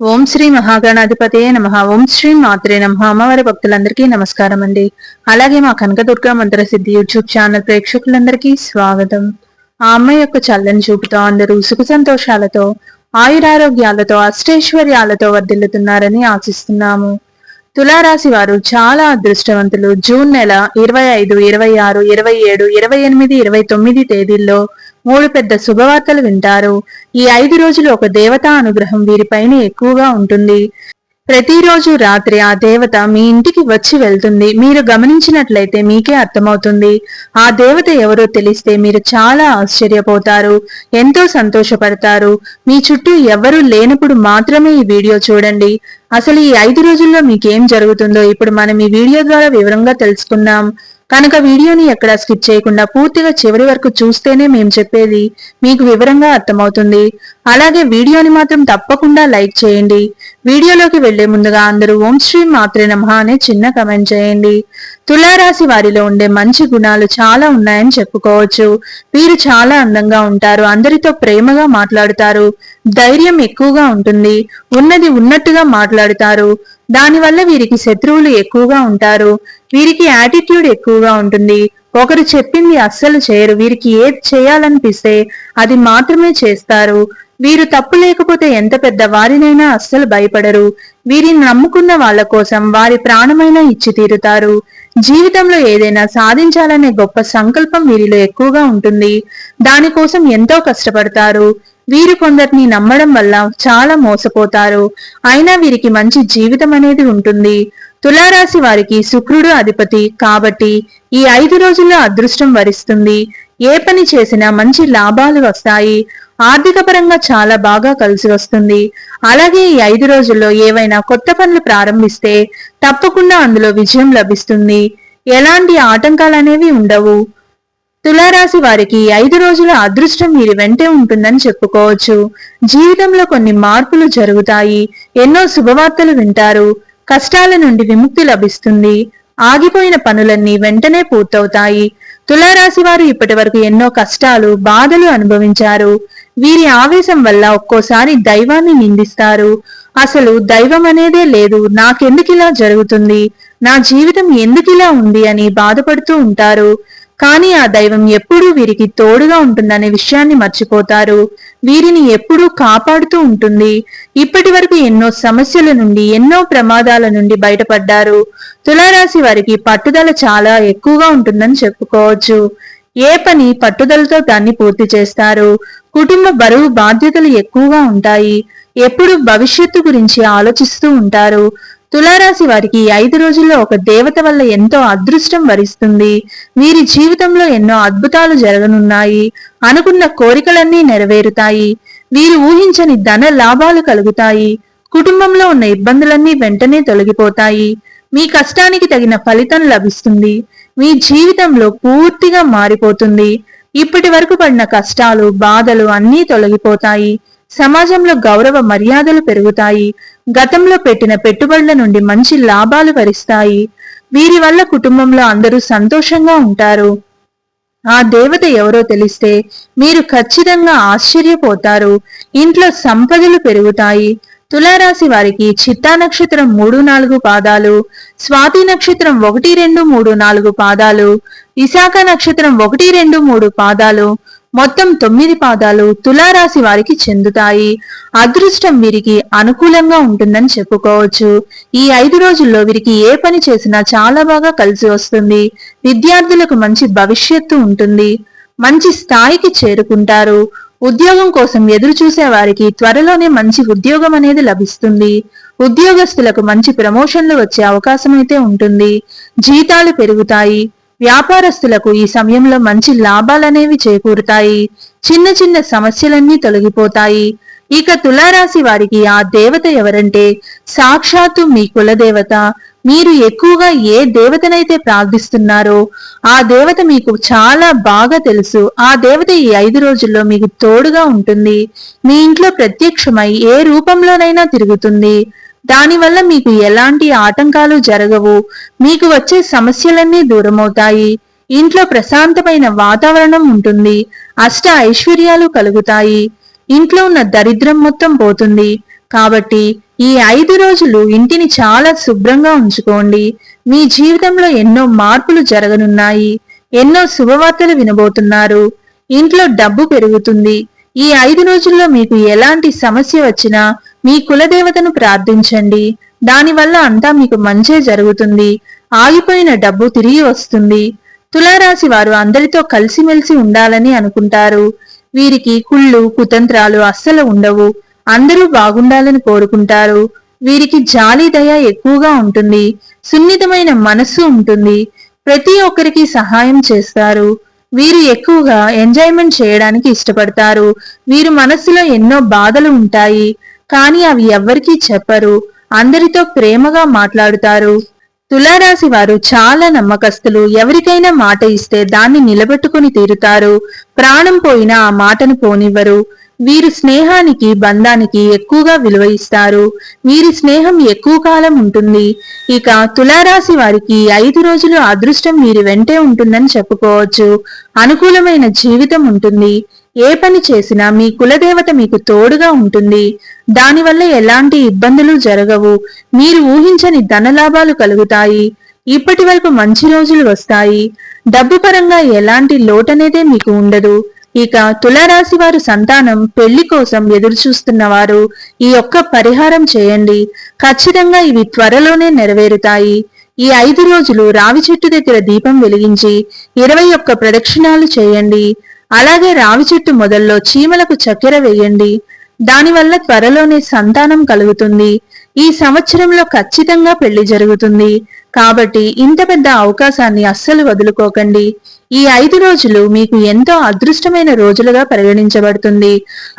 ఓం శ్రీ మహాగణాధిపతే నమ. ఓం శ్రీ మాత్రే నమ. అమ్మవారి భక్తులందరికీ నమస్కారం అండి. అలాగే మా కనకదుర్గ మంత్ర సిద్ధి యూట్యూబ్ ఛానల్ ప్రేక్షకులందరికీ స్వాగతం. ఆ అమ్మ యొక్క చల్లని చూపుతో అందరూ సుఖ సంతోషాలతో ఆయురారోగ్యాలతో అష్టైశ్వర్యాలతో వర్ధిల్లుతున్నారని ఆశిస్తున్నాము. తులారాశి వారు చాలా అదృష్టవంతులు. జూన్ నెల ఇరవై ఐదు ఇరవై ఆరు ఇరవై ఏడు ఇరవై ఎనిమిది ఇరవై తొమ్మిది తేదీల్లో మూడు పెద్ద శుభవార్తలు వింటారు. ఈ ఐదు రోజులు ఒక దేవతా అనుగ్రహం వీరిపైన ఎక్కువగా ఉంటుంది. ప్రతిరోజు రాత్రి ఆ దేవత మీ ఇంటికి వచ్చి వెళ్తుంది. మీరు గమనించినట్లయితే మీకే అర్థమవుతుంది. ఆ దేవత ఎవరో తెలిస్తే మీరు చాలా ఆశ్చర్యపోతారు ఎంతో సంతోషపడతారు. మీ చుట్టూ ఎవరూ లేనప్పుడు మాత్రమే ఈ వీడియో చూడండి. అసలు ఈ ఐదు రోజుల్లో మీకేం జరుగుతుందో ఇప్పుడు మనం ఈ వీడియో ద్వారా వివరంగా తెలుసుకుందాం. కనుక వీడియోని ఎక్కడ స్కిప్ చేయకుండా పూర్తిగా చివరి వరకు చూస్తేనే మేము చెప్పేది మీకు వివరంగా అర్థమవుతుంది. అలాగే వీడియోని మాత్రం తప్పకుండా లైక్ చేయండి. వీడియోలోకి వెళ్ళే ముందుగా అందరూ ఓం శ్రీ మాత్రే నమ అనే చిన్న కమెంట్ చేయండి. తులారాశి వారిలో ఉండే మంచి గుణాలు చాలా ఉన్నాయని చెప్పుకోవచ్చు. వీరు చాలా అందంగా ఉంటారు. అందరితో ప్రేమగా మాట్లాడుతారు. ధైర్యం ఎక్కువగా ఉంటుంది. ఉన్నది ఉన్నట్టుగా మాట్లాడుతారు. దానివల్ల వీరికి శత్రువులు ఎక్కువగా ఉంటారు. వీరికి యాటిట్యూడ్ ఎక్కువగా ఉంటుంది. ఒకరు చెప్పింది అస్సలు చేయరు. వీరికి ఏది చేయాలనిపిస్తే అది మాత్రమే చేస్తారు. వీరు తప్పు లేకపోతే ఎంత పెద్ద వారినైనా అస్సలు భయపడరు. వీరిని నమ్ముకున్న వాళ్ళ కోసం వారి ప్రాణమైనా ఇచ్చి తీరుతారు. జీవితంలో ఏదైనా సాధించాలనే గొప్ప సంకల్పం వీరిలో ఎక్కువగా ఉంటుంది. దానికోసం ఎంతో కష్టపడతారు. వీరు కొందరిని నమ్మడం వల్ల చాలా మోసపోతారు. అయినా వీరికి మంచి జీవితం అనేది ఉంటుంది. తులారాశి వారికి శుక్రుడు అధిపతి కాబట్టి ఈ ఐదు రోజుల్లో అదృష్టం వరిస్తుంది. ఏ పని చేసినా మంచి లాభాలు వస్తాయి. ఆర్థిక పరంగా చాలా బాగా కలిసి వస్తుంది. అలాగే ఈ ఐదు రోజుల్లో ఏవైనా కొత్త పనులు ప్రారంభిస్తే తప్పకుండా అందులో విజయం లభిస్తుంది. ఎలాంటి ఆటంకాలు అనేవి ఉండవు. తులారాశి వారికి ఐదు రోజుల అదృష్టం వీరి వెంటే ఉంటుందని చెప్పుకోవచ్చు. జీవితంలో కొన్ని మార్పులు జరుగుతాయి. ఎన్నో శుభవార్తలు వింటారు. కష్టాల నుండి విముక్తి లభిస్తుంది. ఆగిపోయిన పనులన్నీ వెంటనే పూర్తవుతాయి. తులారాశి వారు ఇప్పటి వరకు ఎన్నో కష్టాలు బాధలు అనుభవించారు. వీరి ఆవేశం వల్ల ఒక్కోసారి దైవాన్ని నిందిస్తారు. అసలు దైవం అనేదే లేదు. నాకెందుకిలా జరుగుతుంది? నా జీవితం ఎందుకిలా ఉంది అని బాధపడుతూ ఉంటారు. కానీ ఆ దైవం ఎప్పుడూ వీరికి తోడుగా ఉంటుందనే విషయాన్ని మర్చిపోతారు. వీరిని ఎప్పుడూ కాపాడుతూ ఉంటుంది. ఇప్పటి వరకు ఎన్నో సమస్యల నుండి ఎన్నో ప్రమాదాల నుండి బయటపడ్డారు. తులారాశి వారికి పట్టుదల చాలా ఎక్కువగా ఉంటుందని చెప్పుకోవచ్చు. ఏ పని పట్టుదలతో దాన్ని పూర్తి చేస్తారు? కుటుంబ బరువు బాధ్యతలు ఎక్కువగా ఉంటాయి. ఎప్పుడు భవిష్యత్తు గురించి ఆలోచిస్తూ ఉంటారు. తులారాశి వారికి ఐదు రోజుల్లో ఒక దేవత వల్ల ఎంతో అదృష్టం వరిస్తుంది. వీరి జీవితంలో ఎన్నో అద్భుతాలు జరగనున్నాయి. అనుకున్న కోరికలన్నీ నెరవేరుతాయి. వీరు ఊహించని ధన లాభాలు కలుగుతాయి. కుటుంబంలో ఉన్న ఇబ్బందులన్నీ వెంటనే తొలగిపోతాయి. మీ కష్టానికి తగిన ఫలితం లభిస్తుంది. మీ జీవితంలో పూర్తిగా మారిపోతుంది. ఇప్పటి వరకు పడిన కష్టాలు బాధలు అన్నీ తొలగిపోతాయి. సమాజంలో గౌరవ మర్యాదలు పెరుగుతాయి. గతంలో పెట్టిన పెట్టుబడుల నుండి మంచి లాభాలు వరిస్తాయి. వీరి వల్ల కుటుంబంలో అందరూ సంతోషంగా ఉంటారు. ఆ దేవత ఎవరో తెలిస్తే మీరు ఖచ్చితంగా ఆశ్చర్యపోతారు. ఇంట్లో సంపదలు పెరుగుతాయి. తులారాశి వారికి చిత్తా నక్షత్రం మూడు నాలుగు పాదాలు స్వాతి నక్షత్రం ఒకటి రెండు మూడు నాలుగు పాదాలు విశాఖ నక్షత్రం ఒకటి రెండు మూడు పాదాలు మొత్తం తొమ్మిది పాదాలు తులారాశి వారికి చెందుతాయి. అదృష్టం వీరికి అనుకూలంగా ఉంటుందని చెప్పుకోవచ్చు. ఈ ఐదు రోజుల్లో వీరికి ఏ పని చేసినా చాలా బాగా కలిసి వస్తుంది. విద్యార్థులకు మంచి భవిష్యత్తు ఉంటుంది. మంచి స్థాయికి చేరుకుంటారు. ఉద్యోగం కోసం ఎదురు చూసే వారికి త్వరలోనే మంచి ఉద్యోగం అనేది లభిస్తుంది. ఉద్యోగస్తులకు మంచి ప్రమోషన్లు వచ్చే అవకాశం అయితే ఉంటుంది. జీతాలు పెరుగుతాయి. వ్యాపారస్తులకు ఈ సమయంలో మంచి లాభాలనేవి చేకూరుతాయి. చిన్న చిన్న సమస్యలన్నీ తొలగిపోతాయి. ఇక తులారాశి వారికి ఆ దేవత ఎవరంటే సాక్షాత్తు మీ కులదేవత. మీరు ఎక్కువగా ఏ దేవతనైతే ప్రార్థిస్తున్నారో ఆ దేవత మీకు చాలా బాగా తెలుసు. ఆ దేవత ఈ ఐదు రోజుల్లో మీకు తోడుగా ఉంటుంది. మీ ఇంట్లో ప్రత్యక్షమై ఏ రూపంలోనైనా తిరుగుతుంది. దానివల్ల మీకు ఎలాంటి ఆటంకాలు జరగవు. మీకు వచ్చే సమస్యలన్నీ దూరమవుతాయి. ఇంట్లో ప్రశాంతమైన వాతావరణం ఉంటుంది. అష్ట ఐశ్వర్యాలు కలుగుతాయి. ఇంట్లో ఉన్న దరిద్రం మొత్తం పోతుంది. కాబట్టి ఈ ఐదు రోజులు ఇంటిని చాలా శుభ్రంగా ఉంచుకోండి. మీ జీవితంలో ఎన్నో మార్పులు జరగనున్నాయి. ఎన్నో శుభవార్తలు వినబోతున్నారు. ఇంట్లో డబ్బు పెరుగుతుంది. ఈ ఐదు రోజుల్లో మీకు ఎలాంటి సమస్య వచ్చినా మీ కులదేవతను ప్రార్థించండి. దానివల్ల అంతా మీకు మంచే జరుగుతుంది. ఆగిపోయిన డబ్బు తిరిగి వస్తుంది. తులారాశి వారు అందరితో కలిసిమెలిసి ఉండాలని అనుకుంటారు. వీరికి కుళ్ళు కుతంత్రాలు అస్సలు ఉండవు. అందరూ బాగుండాలని కోరుకుంటారు. వీరికి జాలి దయ ఎక్కువగా ఉంటుంది. సున్నితమైన మనస్సు ఉంటుంది. ప్రతి ఒక్కరికి సహాయం చేస్తారు. వీరు ఎక్కువగా ఎంజాయ్మెంట్ చేయడానికి ఇష్టపడతారు. వీరు మనస్సులో ఎన్నో బాధలు ఉంటాయి. కానీ అవి ఎవ్వరికీ చెప్పరు. అందరితో ప్రేమగా మాట్లాడుతారు. తులారాశి వారు చాలా నమ్మకస్తులు. ఎవరికైనా మాట ఇస్తే దాన్ని నిలబెట్టుకుని తీరుతారు. ప్రాణం పోయినా ఆ మాటను పోనివ్వరు. వీరు స్నేహానికి బంధానికి ఎక్కువగా విలువ ఇస్తారు. వీరి స్నేహం ఎక్కువ కాలం ఉంటుంది. ఇక తులారాశి వారికి ఐదు రోజులు అదృష్టం వీరి వెంటే ఉంటుందని చెప్పుకోవచ్చు. అనుకూలమైన జీవితం ఉంటుంది. ఏ పని చేసినా మీ కులదేవత మీకు తోడుగా ఉంటుంది. దానివల్ల ఎలాంటి ఇబ్బందులు జరగవు. మీరు ఊహించని ధనలాభాలు కలుగుతాయి. ఇప్పటి వరకు మంచి రోజులు వస్తాయి. డబ్బు పరంగా ఎలాంటి లోటనేదే మీకు ఉండదు. ఇక తులారాశి వారు సంతానం పెళ్ళి కోసం ఎదురుచూస్తున్నవారు ఈ యొక్క పరిహారం చేయండి. ఖచ్చితంగా ఇవి త్వరలోనే నెరవేరుతాయి. ఈ ఐదు రోజులు రావి చెట్టు దగ్గర దీపం వెలిగించి ఇరవై ఒక్క ప్రదక్షిణాలు చేయండి. అలాగే రావి చెట్టు మొదల్లో చీమలకు చక్కెర వేయండి. దానివల్ల త్వరలోనే సంతానం కలుగుతుంది. ఈ సంవత్సరంలో ఖచ్చితంగా పెళ్ళి జరుగుతుంది. కాబట్టి ఇంత పెద్ద అవకాశాన్ని అస్సలు వదులుకోకండి. ఈ ఐదు రోజులు మీకు ఎంతో అదృష్టమైన రోజులుగా పరిగణించబడుతుంది.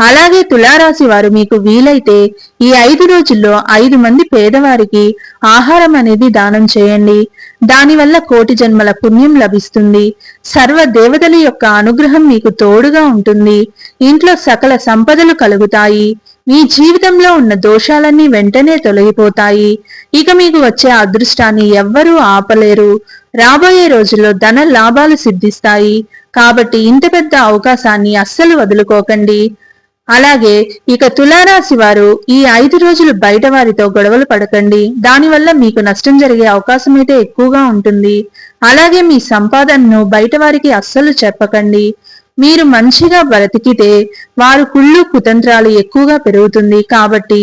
అలాగే తులారాశి వారు మీకు వీలైతే ఈ ఐదు రోజుల్లో ఐదు మంది పేదవారికి ఆహారం అనేది దానం చేయండి. దానివల్ల కోటి జన్మల పుణ్యం లభిస్తుంది. సర్వ దేవతల యొక్క అనుగ్రహం మీకు తోడుగా ఉంటుంది. ఇంట్లో సకల సంపదలు కలుగుతాయి. మీ జీవితంలో ఉన్న దోషాలన్నీ వెంటనే తొలగిపోతాయి. ఇక మీకు వచ్చే అదృష్టాన్ని ఎవ్వరూ ఆపలేరు. రాబోయే రోజుల్లో ధన లాభాలు సిద్ధిస్తాయి. కాబట్టి ఇంత పెద్ద అవకాశాన్ని అస్సలు వదులుకోకండి. అలాగే ఇక తులారాశి వారు ఈ ఐదు రోజులు బయట వారితో గొడవలు పడకండి. దానివల్ల మీకు నష్టం జరిగే అవకాశం అయితే ఎక్కువగా ఉంటుంది. అలాగే మీ సంపాదనను బయట వారికి అస్సలు చెప్పకండి. మీరు మంచిగా బ్రతికితే వారు కుళ్ళు కుతంత్రాలు ఎక్కువగా పెరుగుతుంది. కాబట్టి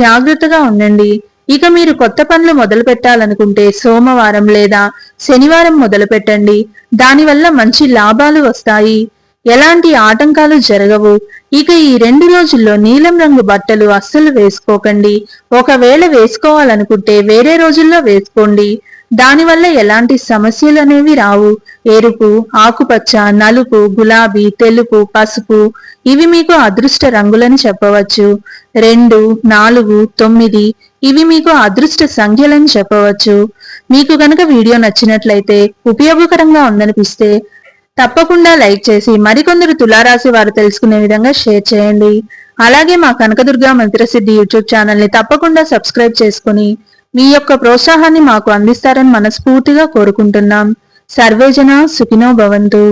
జాగ్రత్తగా ఉండండి. ఇక మీరు కొత్త పనులు మొదలు పెట్టాలనుకుంటే సోమవారం లేదా శనివారం మొదలు పెట్టండి. దానివల్ల మంచి లాభాలు వస్తాయి. ఎలాంటి ఆటంకాలు జరగవు. ఇక ఈ రెండు రోజుల్లో నీలం రంగు బట్టలు అస్సలు వేసుకోకండి. ఒకవేళ వేసుకోవాలనుకుంటే వేరే రోజుల్లో వేసుకోండి. దానివల్ల ఎలాంటి సమస్యలు అనేవి రావు. ఎరుపు ఆకుపచ్చ నలుపు గులాబీ తెలుపు పసుపు ఇవి మీకు అదృష్ట రంగులని చెప్పవచ్చు. రెండు నాలుగు తొమ్మిది ఇవి మీకు అదృష్ట సంఖ్యలని చెప్పవచ్చు. మీకు గనక వీడియో నచ్చినట్లయితే ఉపయోగకరంగా ఉందనిపిస్తే తప్పకుండా లైక్ చేసి మరికొందరు తులారాశి వారు తెలుసుకునే విధంగా షేర్ చేయండి. అలాగే మా కనకదుర్గ మంత్రసిద్ధి యూట్యూబ్ ఛానల్ని తప్పకుండా సబ్స్క్రైబ్ చేసుకుని మీ యొక్క ప్రోత్సాహాన్ని మాకు అందిస్తారని మనస్ఫూర్తిగా కోరుకుంటున్నాం. సర్వేజన సుఖినో భవంతు.